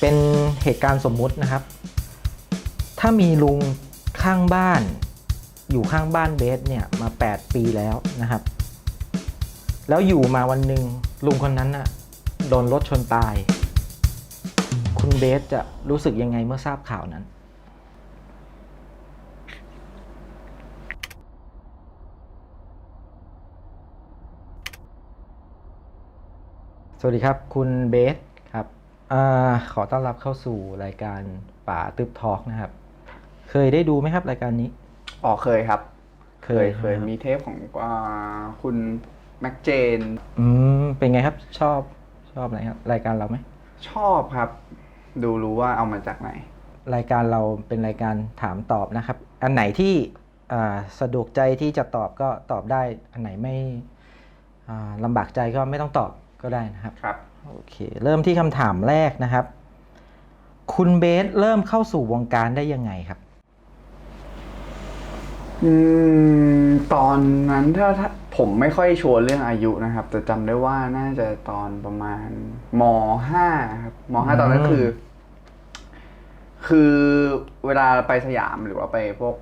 เป็นเหตุการณ์สมมุตินะครับ ถ้ามีลุงข้างบ้าน อยู่ข้างบ้านเบสเนี่ยมา 8 ปีแล้วนะครับ แล้วอยู่มาวันหนึ่งลุงคนนั้นน่ะโดนรถชนตาย คุณเบสจะรู้สึกยังไงเมื่อทราบข่าวนั้น สวัสดีครับ คุณเบส อาขอต้อนรับเข้าสู่รายการป่าตึบทอล์กนะครับ เคยได้ดูไหมครับรายการนี้ อ๋อเคยครับ เคยเคเคยยครับมีเทปของอ่าคุณแม็กเจน อืมเป็นไงครับชอบชอบอะไรครับ รายการเราไหม ชอบครับ ดูรู้ว่าเอามาจากไหน รายการเราเป็นรายการถามตอบนะครับ อันไหนที่อ่าสะดวกใจที่จะตอบก็ตอบได้ อันไหนไม่อ่าลำบากใจก็ไม่ต้องตอบก็ได้นะครับ ครับ โอเค เริ่มที่คำถามแรกนะครับ คุณเบสเริ่มเข้าสู่วงการได้ยังไงครับ อืมตอนนั้นถ้าถ้าผมไม่ค่อยชัวร์เรื่องอายุนะครับ แต่จำได้ว่าน่าจะตอนประมาณมห้าครับมห้าตอนนั้นคือ คือเวลาไปสยามหรือว่าไปพวก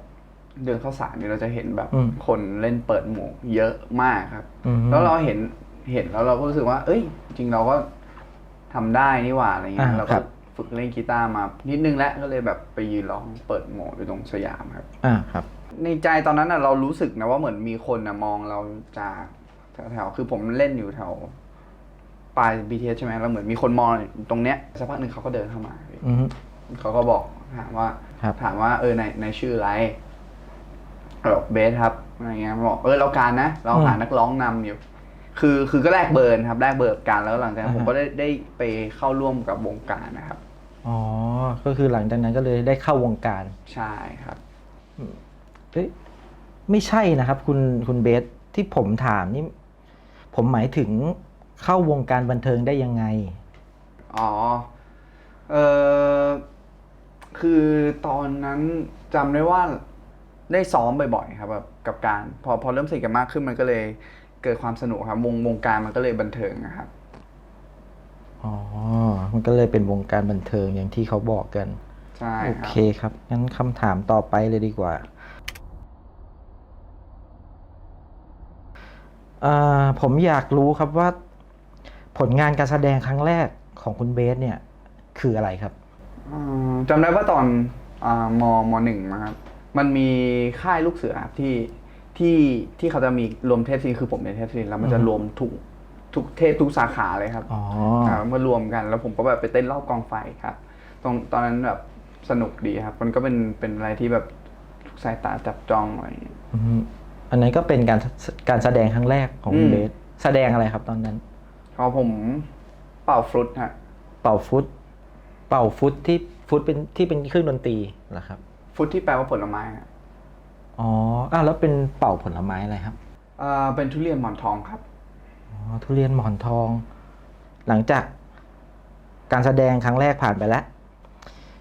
เดินเข้าสารเนี่ยเราจะเห็นแบบอืมคนเล่นเปิดหมวกเยอะมากครับ อืม แล้วเราเห็นเห็นแล้วเราก็รู้สึกว่า เอ้ย จริงเราก็ ทำได้นี่หว่าอะไรเงี้ยอ่าเราครัก็บ ฝึกเล่นกีตาร์มา นิดนึงแล้วก็เลยแบบไปยืนร้องเปิดหมวกอยู่ตรงสยามครับ อ่าครับ ในใจตอนนั้นน่ะเรารู้สึกนะว่าเหมือนมีคนนะมองเราจากแถวๆคือผมเล่นอยู่แถวปลาย BTS ใช่ไหมแล้วเหมือนมีคนมองตรงเนี้ยสักพักหนึ่งเขาก็เดินเข้ามา อืม เขาก็บอกถามว่าครับ ถามว่าเออในในชื่ออะไรเราบอกเบสครับอะไรเงี้ยบอกเออเราการนะ เราหานักร้องนำอยู่ คือคือก็แลกเบอร์นะครับแลกเบอร์กับการแล้วหลังจากนั้นผมก็ได้ได้ไปเข้าร่วมกับวงการนะครับอ๋อก็คือหลังจากนั้นก็เลยได้เข้าวงการใช่ครับเอ้ยไม่ใช่นะครับ คุณคุณเบสที่ผมถามนี่ผมหมายถึงเข้าวงการบันเทิงได้ยังไงอ๋อเออคือตอนนั้นจำได้ว่าได้ซ้อมบ่อยๆครับแบบกับการ พอพอเริ่มสนิทกันมากขึ้นมันก็เลย เกิดความสนุกครับวงวงการมันก็เลยบันเทิงนะครับ อ๋อ มันก็เลยเป็นวงการบันเทิงอย่างที่เขาบอกกัน ใช่โอครัเคบครับ งั้นคำถามต่อไปเลยดีกว่าอ่าผมอยากรู้ครับว่า ผลงานการแสดงครั้งแรกของคุณเบสเนี่ย คืออะไรครับอืมจำได้ว่าตอนอามมหนึ่งนะครับ มันมีค่ายลูกเสือครับที่ ที่ที่เขาจะมีรวมเทพซีคือผมเป็นเทพซีแล้วมันจะอือฮึรวมทุกทุกเทพทุกสาขาเลยครับอ๋ออ่ามารวมกัน แล้วผมก็แบบไปเต้นรอบกองไฟครับ ตรงตอนนั้นแบบสนุกดีครับ มันก็เป็นเป็นอะไรที่แบบทุกสายตาจับจ้องอะไรอย่างเงี้ยอืมอันนั้นก็เป็นการการแสดงครั้งแรกของคุณอืมเบสแสดงอะไรครับตอนนั้นพอผมเป่าฟรุตฮะเป่าฟุตเป่าฟุตที่ฟุตเป็นที่เป็นเครื่องดนตรีเหรอครับฟรุตที่แปลว่าผลไม้ครับ อ๋ออ้าวแล้วเป็นเป่าผลไม้อะไรครับ อ่าเป็นทุเรียนหมอนทองครับ อ๋อทุเรียนหมอนทอง หลังจากการแสดงครั้งแรกผ่านไปแล้ว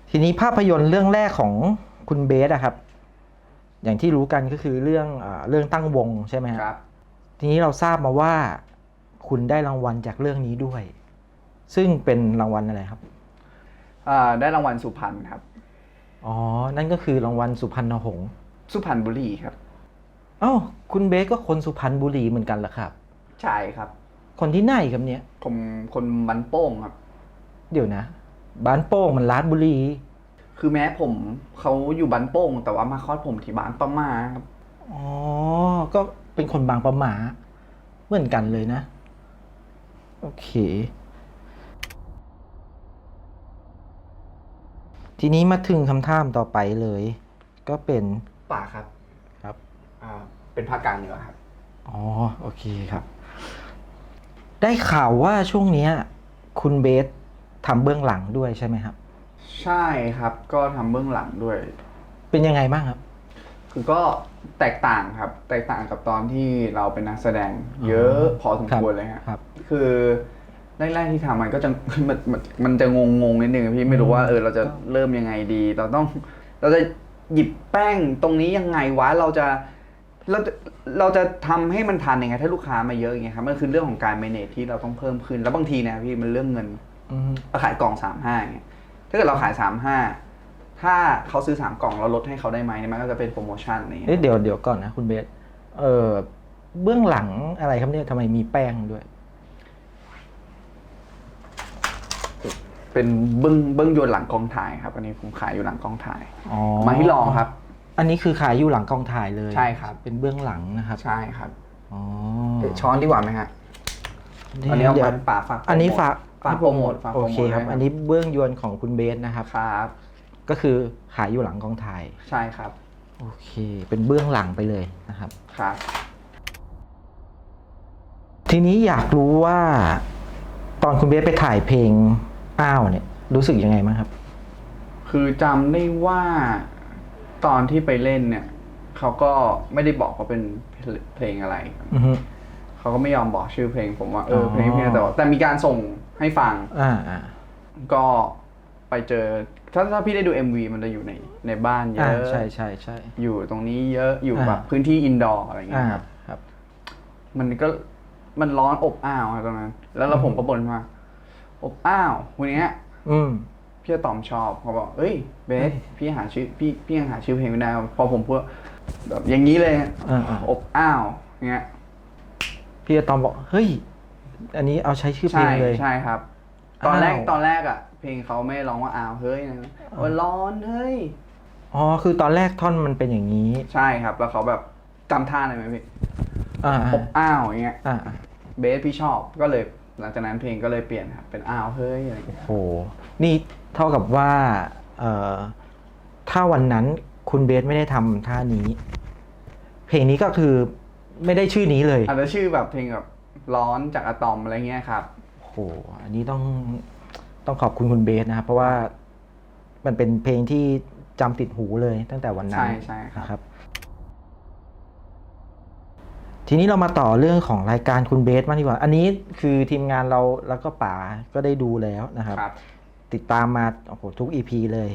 ทีนี้ภาพยนตร์เรื่องแรกของคุณเบสอะครับ อย่างที่รู้กันก็คือเรื่องอาเรื่องตั้งวงใช่ไหมครับ ทีนี้เราทราบมาว่าคุณได้รางวัลจากเรื่องนี้ด้วย ซึ่งเป็นรางวัลอะไรครับ อ่าได้รางวัลสุพรรณครับ อ๋อ นั่นก็คือรางวัลสุพรรณหงษ์ สุพรรณบุรีครับ เอ้าคุณเบสก็คนสุพรรณบุรีเหมือนกันเหรอครับ ใช่ครับ คนที่ไหนครับเนี่ย ผมคนบันโป้งครับ เดี๋ยวนะ บ้านโป้งมันลาดบุรี คือแม้ผมเขาอยู่บันโป้ง แต่ว่ามาคลอดผมที่บ้านป้ามาครับ อ๋อ ก็เป็นคนบางประหมา เหมือนกันเลยนะ โอเค ทีนี้มาถึงคำถามต่อไปเลย ก็เป็น ป่าครับครับ อ่าเป็นภาคกลางเหนือครับอ๋อโอเคครับ ได้ข่าวว่าช่วงเนี้ย คุณเบสทำเบื้องหลังด้วยใช่ไหมครับ ใช่ครับก็ทำเบื้องหลังด้วย เป็นยังไงบ้างครับ คือก็แตกต่างครับ แตกต่างกับตอนที่เราเป็นนักแสดง เยอะพอสมควรเลยฮะ ครับ คือแรกๆที่ทำมันก็จะ มันมันมันจะงงงๆนิดนึงพี่ไม่รู้ว่าเออเราจะเริ่มยังไงดี เราต้องเราจะ หยิบแป้งตรงนี้ยังไงวะเราจะเราจะเราจะทำให้มันทันยังไงถ้าลูกค้ามาเยอะอย่างเงี้ยครับมันคือเรื่องของการ manage ที่เราต้องเพิ่มขึ้น แล้วบางทีเนะพี่มันเรื่องเงินอืมเราขายกล่องสามห้าเงี้ยถ้าเกิดเราขายสามห้าถ้าเขาซื้อสามกล่องเราลดให้เขาได้ไหมเนี่ยมันก็จะเป็นโปรโมชั่นอะไรอย่างเอ๊ะเงี้ยเดี๋ยวเดี๋ยวก่อนนะคุณเบสเออเบื้องหลังอะไรครับเนี่ยทำไมมีแป้งด้วย เป็นเบื้องเบื้องยนต์หลังกองถ่ายครับ อันนี้ผมขายอยู่หลังกองถ่ายอ๋อมาให้ลองครับ อันนี้คือขายอยู่หลังกองถ่ายเลยใช่ครับ เป็นเบื้องหลังนะครับใช่ครับอ๋อช้อนดีกว่าไหมฮะอันนี้เอาเดี๋ยวมาป่าฝากอันนี้ฝากฝากโปรโมทฝากโอโปรโมเคทครับด้วยอันนี้เบื้องยวนของคุณเบสนะครับครับ ก็คือขายอยู่หลังกองถ่ายใช่ครับโอเค เป็นเบื้องหลังไปเลยนะครับครับ ทีนี้อยากรู้ว่า ตอนคุณเบสไปถ่ายเพลง อ้าวเนี่ย รู้สึกยังไงบ้างครับ คือจำได้ว่าตอนที่ไปเล่นเนี่ย เขาก็ไม่ได้บอกว่าเป็นเพลงอะไร อือฮึ เขาก็ไม่ยอมบอกชื่อเพลง ผมว่าเอออ เพลงเพลงแต่ว่าแต่มีการส่งให้ฟัง อ่าอ่า ก็ไปเจอ ถ้าถ้าพี่ได้ดู MV มันจะอยู่ในในบ้านเยอ่าอะใช่ใช่ใช่ อยู่ตรงนี้เยอะอยู่อ่า แบบพื้นที่อินดอร์อะไรเงี้อ่ายครับครับ มันก็มันร้อนอบอ้าวครับตรงนั้น แล้วเราผมก็บ่นว่า อบอ้าววันเนี้ยอืม พี่อะตอมชอบเขาบอกเอ้ยเบสพี่หาชื่อพี่พี่ยังหาชื่อเพลงไม่ได้พอผมพูดแบบอย่างนี้เลยอ่าอ่า อบอ้าวเงี้ยพี่อะตอมบอกเฮ้ย อันนี้เอาใช้ชื่อเพลใช่งเลย ใช่ครับ ตอนแรกอ้าว ตอนแรกอะ เพลงเขาไม่ร้องว่าอ้าวเฮ้ยนะโอ้ยร้อนเฮ้ยอ๋อคือตอนแรกท่อนมันเป็นอย่างนี้ ใช่ครับ แล้วเขาแบบจำท่าได้ไหมพี่อ่าอบอ้าวอย่างเงี้ย อ่าอ่าเบสพี่ชอบก็เลย หลังจากนั้นเพลงก็เลยเปลี่ยนครับเป็นอ้าวเฮ้ยอะไรอย่างเงี้ยโหนี่เท่ากับว่าเอ่อถ้าวันนั้นคุณเบสไม่ได้ทำท่านี้ เพลงนี้ก็คือไม่ได้ชื่อนี้เลยอาจจะชื่อแบบเพลงแบบร้อนจากอะตอมอะไรเงี้ยครับโหอันนี้ต้องต้องขอบคุณคุณเบสนะครับ เพราะว่ามันเป็นเพลงที่จำติดหูเลยตั้งแต่วันนั้นใช่ใช่ครับ นะครับ ทีนี้เรามาต่อเรื่องของรายการคุณเบสมากดีกว่า อันนี้คือทีมงานเราแล้วก็ป๋าก็ได้ดูแล้วนะครับ ครับ ติดตามมาโอ้โหทุก EP เลย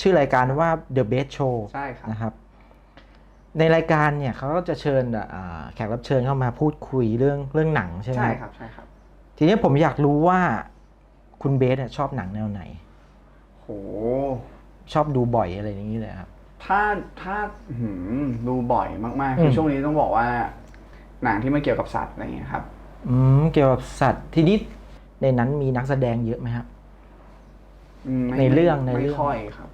ชื่อรายการว่า The Best Show ใช่ครับ นะครับ ในรายการเนี่ยเขาก็จะเชิญอ่าแขกรับเชิญเข้ามาพูดคุยเรื่องเรื่องหนังใช่ไหมใช่ครับครับใช่ครับ ทีนี้ผมอยากรู้ว่าคุณเบสเนี่ยชอบหนังแนวไหน โห ชอบดูบ่อยอะไรอย่างนี้เลยครับ ถ้าถ้าหืมดูบ่อยมากๆอืมคือช่วงนี้ต้องบอกว่า หนังที่มันเกี่ยวกับสัตว์อะไรเงี้ยครับ อืมเกี่ยวกับสัตว์ทีนี้ในนั้นมีนักแสดงเยอะไหมครับ อืมไม่ในเรื่องในไม่เรื่อง ค่อยครับ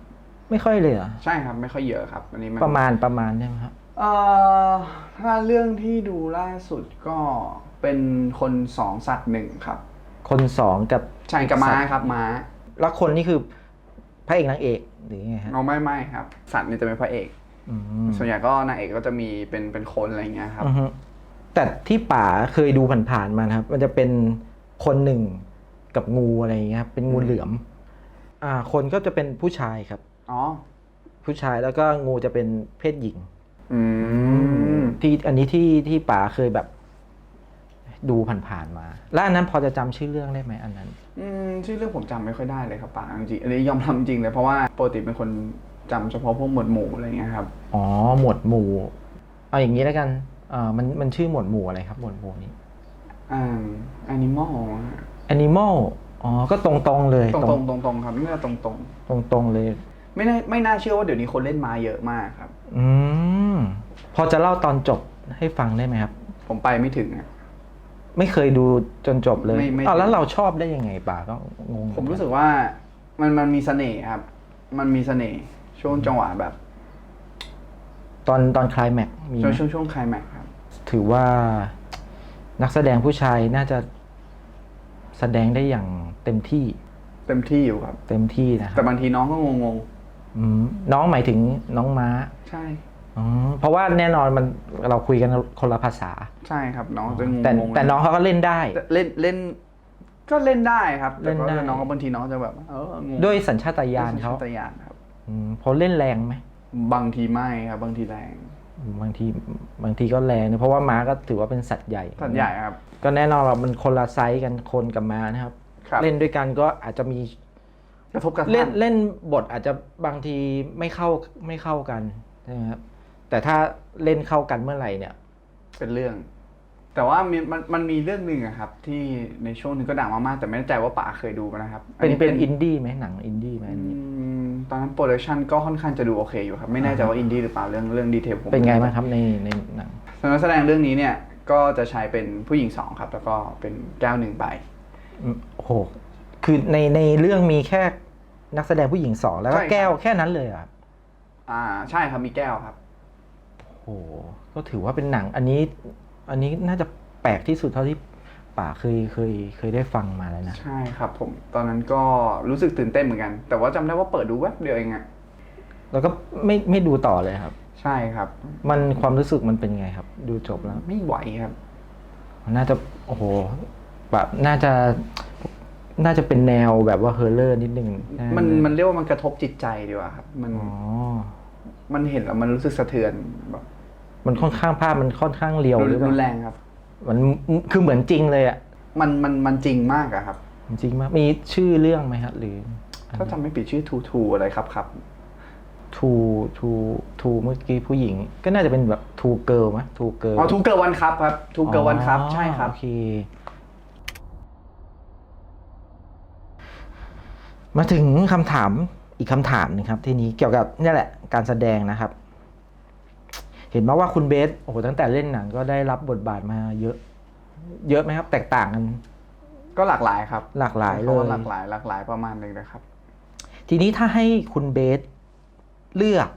ไม่ค่อยเลยเหรอใช่ครับ ไม่ค่อยเยอะครับอันนี้มันประมาณประมาณใช่ไหมครับ เอ่อถ้าเรื่องที่ดูล่าสุดก็เป็นคนสองสัตว์หนึ่งครับคนสองกับ ใช่กับม้าสัตว์ ครับม้าแล้วคนนี่คือพระเอกนางเอกหรือไงฮะเอาไม่ไม่ครับ สัตว์นี่จะเป็นพระเอก อืมส่วนใหญ่ก็นางเอกก็จะมีเป็นเป็นคนอะไรเงี้ยครับ อือฮึ แต่ที่ป่าเคยดูผ่านๆมานะครับ มันจะเป็นคนหนึ่งกับงูอะไรอย่างเงี้ยครับเป็นงูเหลือม อ่า คนก็จะเป็นผู้ชายครับ อ๋อ ผู้ชายแล้วก็งูจะเป็นเพศหญิง อืม ที่อันนี้ที่ที่ป๋าเคยแบบ ดูผ่านๆมา แล้วอันนั้นพอจะจำชื่อเรื่องได้ไหมอันนั้น อืมชื่อเรื่องผมจำไม่ค่อยได้เลยครับป่าจริงๆอันนี้ยอมรับจริงเลยเพราะว่าปกติเป็นคนจำเฉพาะพวกหมวดหมู่อะไรเงี้ยครับ อ๋อ หมวดหมู่ เอาอย่างนี้แล้วกัน เอ่อมันมันชื่อหมวดหมู่อะไรครับหมวดหมู่นี้ อ่าแอนิมอล Animal อ๋อ ก็ตรงๆเลยตรงตรงตรงตรงๆครับนี่ตรงตรงตรงๆเลย ๆไม่น่าไม่น่าเชื่อว่าเดี๋ยวนี้คนเล่นม้าเยอะมากครับ อืม พอจะเล่าตอนจบให้ฟังได้ไหมครับ ผมไปไม่ถึงอะ ไม่เคยดูจนจบเลยไม่ไม่ อ้าวแล้วเราชอบได้ยังไงป่าก็งงผมรู้สึกว่ามันมันมีเสน่ห์ครับ มันมีเสน่ห์ช่วงจังหวะแบบ ตอนตอนคลายแม็กมีไหช่วมงช่วงช่วงไคลแม็กซ์ครับ ถือว่านักแสดงผู้ชายน่าจะแสดงได้อย่างเต็มที่เต็มที่อยู่ครับ เต็มที่นะคแต่รับบางทีน้องก็งงอืมน้องหมายถึงน้องม้าๆใช่ อ๋อเพราะว่าแน่นอนมันเราคุยกันคนละภาษา ใช่ครับ น้องจะงงๆแต่แต่น้องเขาก็เล่นได้แต่เล่นเล่น ก็เล่นได้ครับแต่เล่นได้ก็น้องก็บางทีน้องจะแบบ เอองงด้วยสัญชาตญาณเขาสัญชตญาณครับ อืมเขาเล่นแรงไหม บางทีไม่ครับ บางทีแรง บางทีบางทีก็แรงนะเพราะว่าม้าก็ถือว่าเป็นสัตว์ใหญ่ สัตว์ใหญ่ครับ ก็แน่นอนเรามันคนละไซส์กันคนกับม้านะครับครับเล่นด้วยกันก็อาจจะมีกระทบกระทั่งเล่นเล่นบทอาจจะบางทีไม่เข้าไม่เข้ากันใช่ไหมครับแต่ถ้าเล่นเข้ากันเมื่อไหร่เนี่ย เป็นเรื่อง แต่ว่ามีมันมันมีเรื่องหนึ่งอะครับ ที่ในช่วงหนึงก็ดังมากๆแต่ไม่แน่ใจว่าป๋าเคยดูไหมนะครับ เป็นเป็นอินดี้ไหมหนังอินดี้ไหมอันนี้อืม ตอนนั้นโปรดักชันก็ค่อนข้างจะดูโอเคอยู่ครับ ไม่แน่ใจว่าอินดี้หรือเปล่าเรื่องเรื่องดีเทลผมเป็นไงบ้างครับในในหนังสำหรับแสดงเรื่องนี้เนี่ยก็จะใช้เป็นผู้หญิงสองครับ แล้วก็เป็นแก้วหนึ่งใบอืมโอ้โหคือในในเรื่องมีแค่นักแสดงผู้หญิงสองแล้วก็ใช่ครับแก้วแค่นั้นเลยเหรอะอ่าใช่ครับมีแก้วครับโอ้โหก็ถือว่าเป็นหนังอันนี้ อันนี้น่าจะแปลกที่สุดเท่าที่ ป่าเคยเคยเคยได้ฟังมาแล้วนะ ใช่ครับผม ตอนนั้นก็รู้สึกตื่นเต้นเหมือนกัน แต่ว่าจำได้ว่าเปิดดูแวบเดียวเองอะแล้วก็ไม่ไม่ดูต่อเลยครับ ใช่ครับ มันความรู้สึกมันเป็นไงครับ ดูจบแล้ว ไม่ไหวครับ น่าจะโอ้โหแบบน่าจะน่าจะเป็นแนวแบบว่าเฮอร์เลอร์นิดนึงมันมันเรียกว่ามันกระทบจิตใจดีกว่าครับ มันอ๋อมันเห็นแล้วมันรู้สึกสะเทือนแบบมันค่อนข้างภาพมันค่อนข้างเรียวรุนหรือเปรุนแรล่างครับ มันคือเหมือนจริงเลยอะมันมันมันจริงมากอะครับ จริงมากมีชื่อเรื่องไหมครับหรือถ้าจำไม่ผิดชื่อทูทูอะไรครับครับทูทูทูเมื่อกี้ผู้หญิง ก็น่าจะเป็นแบบทูเกิลไหมทูเกิลอ๋อทูเกิร์วันครับครับทูเกิร์วันครับ ใช่ครับโอเคมาถึงคำถามอีกคำถามหนึงครับ ทีนี้เกี่ยวกับนี่แหละการแสดงนะครับ เห็นมาว่าคุณเบสโอ้โหตั้งแต่เล่นหนังก็ได้รับบทบาทมาเยอะ เยอะไหมครับ แตกต่างกัน ก็หลากหลายครับหลากหลายพระว่เลยหลากหลายหลากหลายประมาณหนึ่งนะครับ ทีนี้ถ้าให้คุณเบสเลือก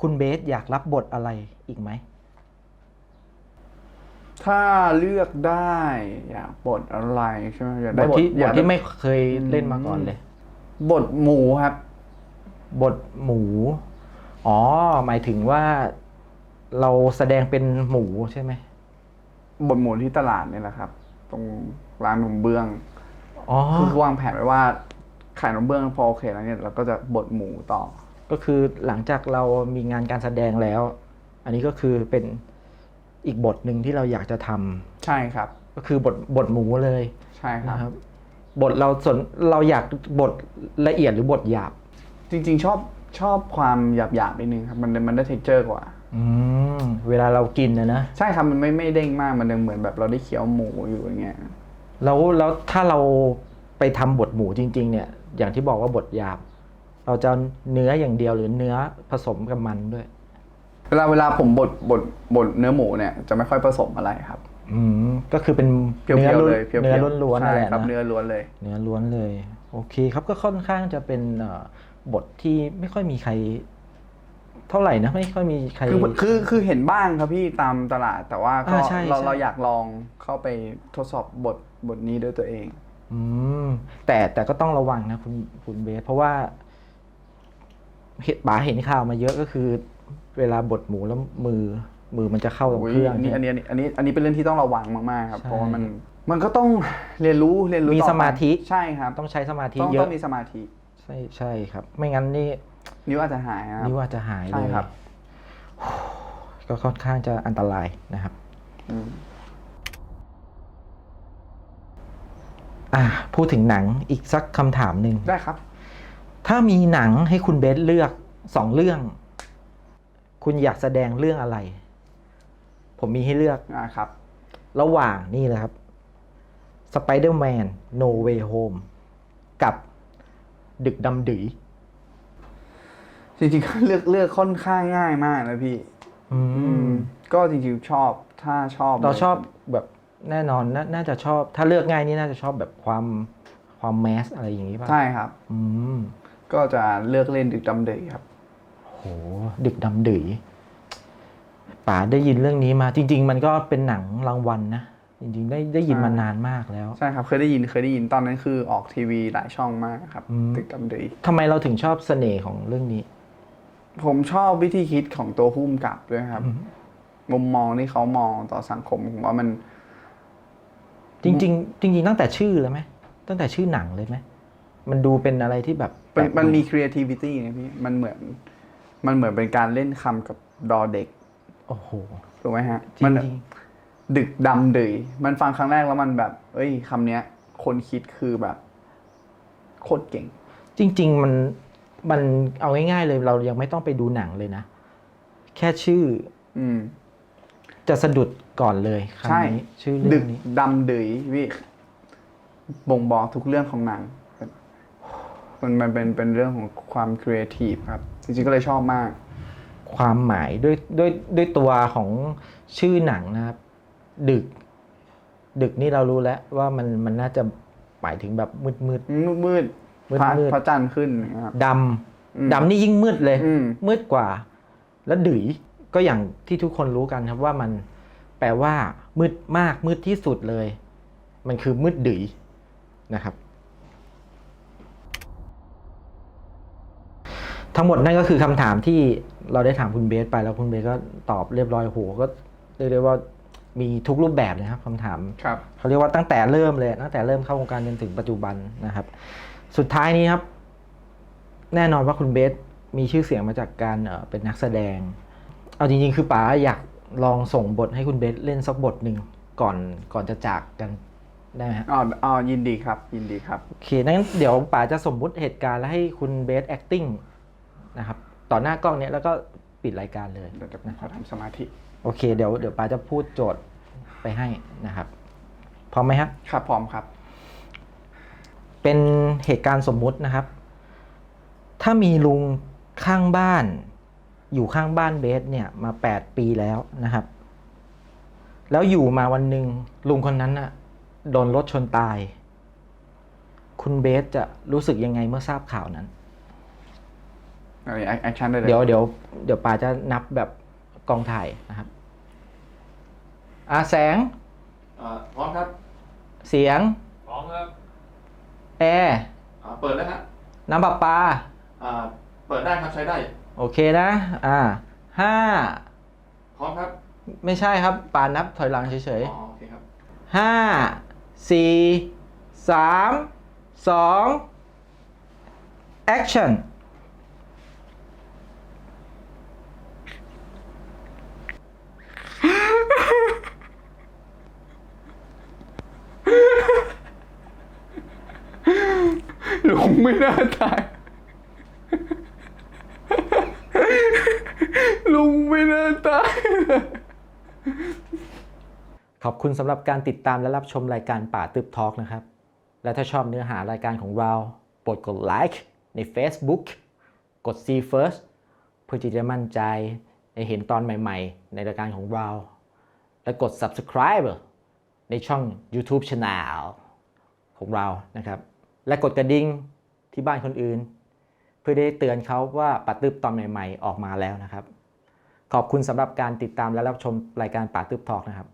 คุณเบสอยากรับบทอะไรอีกไหมถ้าเลือกได้อยากบทอะไรใช่ไหมอยากบได้ทที่อบยาทกที่ไม่เคยเล่นมาก่อนเลย บทหมูครับ บทหมู อ๋อ หมายถึงว่า เราแสดงเป็นหมูใช่ไหมบทหมูที่ตลาดนี่แหละครับ ตรงร้านนมเบื้องอ๋อคือวางแผนไว้ว่าขายนมเบื้องพอโอเคแล้วเนี่ยเราก็จะบดหมูต่อ ก็คือหลังจากเรามีงานการแสดงแล้ว อันนี้ก็คือเป็นอีกบทหนึ่งที่เราอยากจะทำใช่ครับ ก็คือบทบทหมูเลยใช่ครับนะครับ บทเราสนเราอยากบทละเอียดหรือบทหยาบ จริง ๆ ชอบชอบความหยาบๆนิดนึงครับมันมันได้เท็กเจอร์กว่า อืมเวลาเรากินนะนะใช่ครับมันไม่ไม่เด้งมากมันยังเหมือนแบบเราได้เคี้ยวหมูอยู่อย่างเงี้ยแล้วแล้วถ้าเราไปทำบทหมูจริง ๆ เนี่ย อย่างที่บอกว่าบทหยาบ เราจะเอาเนื้ออย่างเดียวหรือเนื้อผสมกับมันด้วย เวลาเวลาผมบดบดบดเนื้อหมูเนี่ยจะไม่ค่อยผสมอะไรครับ อืมก็คือเป็นเพียวเนื้อๆล้วนเลยเพียวๆเนื้อล้วนๆใช่นั่นแหละครับนะเนื้อล้วนเลย เนื้อล้วนเลย โอเคครับก็ค่อนข้างจะเป็นเอ่อบทที่ไม่ค่อยมีใคร เท่าไหร่นะไม่ค่อยมีใคร คือคือคือเห็นบ้างครับพี่ตามตลาด แต่ว่าก็อ่าใช่เราใช่ เราอยากลองเข้าไปทดสอบบทบทนี้ด้วยตัวเอง อืมแต่แต่ก็ต้องระวังนะคุณคุณเบสเพราะว่าเห็นบาเห็นข่าวมาเยอะก็คือ เวลาบดหมูแล้วมือ มือมันจะเข้าตรงโอ้ยเครื่องอันนี้อันนี้อันนี้อันนี้อันนี้เป็นเรื่องที่ต้องระวังมากๆครับใช่เพราะว่ามันมันก็ต้องเรียนรู้เรียนรู้มีต่อไปสมาธิ ใช่ครับต้องใช้สมาธิต้องเยต้ออะงมีสมาธิ ใช่ใช่ครับ ไม่งั้นนี่ นิ้วอาจจะหายนะครับ นิ้วอาจจะหายเลใช่ยครับ ก็ค่อนข้างจะอันตรายนะครับ อืม อะพูดถึงหนังอีกสักคำถามหนึ่ง ได้ครับ ถ้ามีหนังให้คุณเบสเลือกสองเรื่อง คุณอยากแสดงเรื่องอะไร ผมมีให้เลือกอ่าครับ ระหว่างนี่เลยครับ Spider-Man No Way Home กับดึกดำดื๋ย จริงๆก็เลือกเลือกค่อนข้างง่ายมากนะพี่ อือืมมก็จริงๆชอบถ้าชอบเราชอบแบบแน่นอนนาน่าจะชอบ ถ้าเลือกง่ายนี่น่าจะชอบแบบความความแมสอะไรอย่างนี้ป่ะใช่ครับ อืมก็จะเลือกเล่นดึกดำเดยครับโหดึกดำดื๋ยป๋าได้ยินเรื่องนี้มา จริง ๆ มันก็เป็นหนังรางวัลนะจริงๆได้ได้ยินใช่มานานมากแล้ว ใช่ครับ เคยได้ยินเคยได้ยินตอนนั้นคือออกทีวีหลายช่องมากครับ อืม ดึกดำเดยทำไมเราถึงชอบเสน่ห์ของเรื่องนี้ ผมชอบวิธีคิดของตัวผู้กำกับด้วยครับอืมมุมมองที่เขามองต่อสังคมผมว่ามัน จริง ๆ จริง ๆ ตั้งแต่ชื่อเลยไหมตั้งแต่ชื่อหนังเลยไหมมันดูเป็นอะไรที่แบบมันแปลกมันมีให creativity นะพี่มันเหมือน มันเหมือนเป็นการเล่นคำกับดอเด็กโอ้โหถูกไหมฮะ จริมังแบบจริงดึกดำเดยมันฟังครั้งแรกแล้วมันแบบ เอ้ยคำเนี้ย คนคิดคือแบบ โคตรเก่งจริง ๆ มัน มันเอาง่ายๆเลยเรายังไม่ต้องไปดูหนังเลยนะ แค่ชื่อ อืม จะสะดุดก่อนเลยคใช่ำนี้ชื่อดึเรื่อกงนี้ ดำดือยพี่บ่งบอกทุกเรื่องของหนัง มันมันเป็นเป็นเรื่องของความครีเอทีฟครับ จริงๆก็เลยชอบมาก ความหมายด้วยด้วยด้วยตัวของชื่อหนังนะครับ ดึก ดึกนี่เรารู้แล้วว่ามันมันน่าจะหมายถึงแบบมืดมืดมืด มืดมืดพระมืดพระจันทร์ขึ้นนะครับดอืมำดำนี่ยิ่งมืดเลยอืมมืดกว่า แล้วดื๋ยก็อย่างที่ทุกคนรู้กันครับว่ามันแปลว่า มืดมากมืดที่สุดเลย มันคือมืดดื๋ยนะครับ ทั้งหมดนั่นก็คือคำถามที่เราได้ถามคุณเบสไปแล้วคุณเบสก็ตอบเรียบร้อยโหก็เรียกได้ว่ามีทุกรูปแบบเลยครับคำถามครับเขาเรียกว่าตั้งแต่เริ่มเลยตั้งแต่เริ่มเข้าวงการจนถึงปัจจุบันนะครับ สุดท้ายนี้ครับ แน่นอนว่าคุณเบสมีชื่อเสียงมาจากการเอ่อเป็นนักแสดง เอาจริงๆ คือป๋าอยากลองส่งบทให้คุณเบสเล่นสักบทหนึ่งก่อนก่อนจะจากกันได้ไหมฮะอ๋ออ๋อยินดีครับ ยินดีครับ โอเคงั้นเดี๋ยวป๋าจะสมมุติเหตุการณ์แล้วให้คุณเบส acting นะครับ ต่อหน้ากล้องเนี้ยแล้วก็ปิดรายการเลยเดี๋ยวจะขอทำสมาธิ โอเค เดี๋ยวเดี๋ยวป๋าจะพูดโจทย์ไปให้นะครับ พร้อมไหมครับ ครับ พร้อมครับ เป็นเหตุการณ์สมมุตินะครับ ถ้ามีลุงข้างบ้าน อยู่ข้างบ้านเบสเนี่ยมา 8 ปีแล้วนะครับ แล้วอยู่มาวันหนึ่งลุงคนนั้นน่ะโดนรถชนตาย คุณเบสจะรู้สึกยังไงเมื่อทราบข่าวนั้นอะไรแอคชั่นได้เลยเดี๋ยวเดี๋ยวเดี๋ยวปาจะนับแบบกองถ่ายนะครับอาแสงอ่าพร้อมครับ เสียง พร้อมครับ แอร์อ่าเปิดแล้วฮะน้ำประปา อ่าเปิดได้ครับใช้ได้โอเคนะ อ่าห้าพร้อมครับไม่ใช่ครับปานับถอยหลังเฉยอ๋อโอเคครับๆห้าสี่สามสองแอคชั่น ลุงไม่น่าตาย ลุงไม่น่าตาย ขอบคุณสำหรับการติดตามและรับชมรายการป่าตึบทอล์กนะครับ และถ้าชอบเนื้อหารายการของเราโปรดกดไลค์ใน Facebook กด See First เพื่อที่จะมั่นใจในเห็นตอนใหม่ๆ ในรายการของเรา และกด Subscribe ในช่อง YouTube Channel ของเรานะครับ และกดกระดิ่งที่บ้านคนอื่น เพื่อได้เตือนเขาว่าป่าตึบตอนใหม่ ๆ ออกมาแล้วนะครับ ขอบคุณสำหรับการติดตามและรับชมรายการป่าตึบทอล์กนะครับ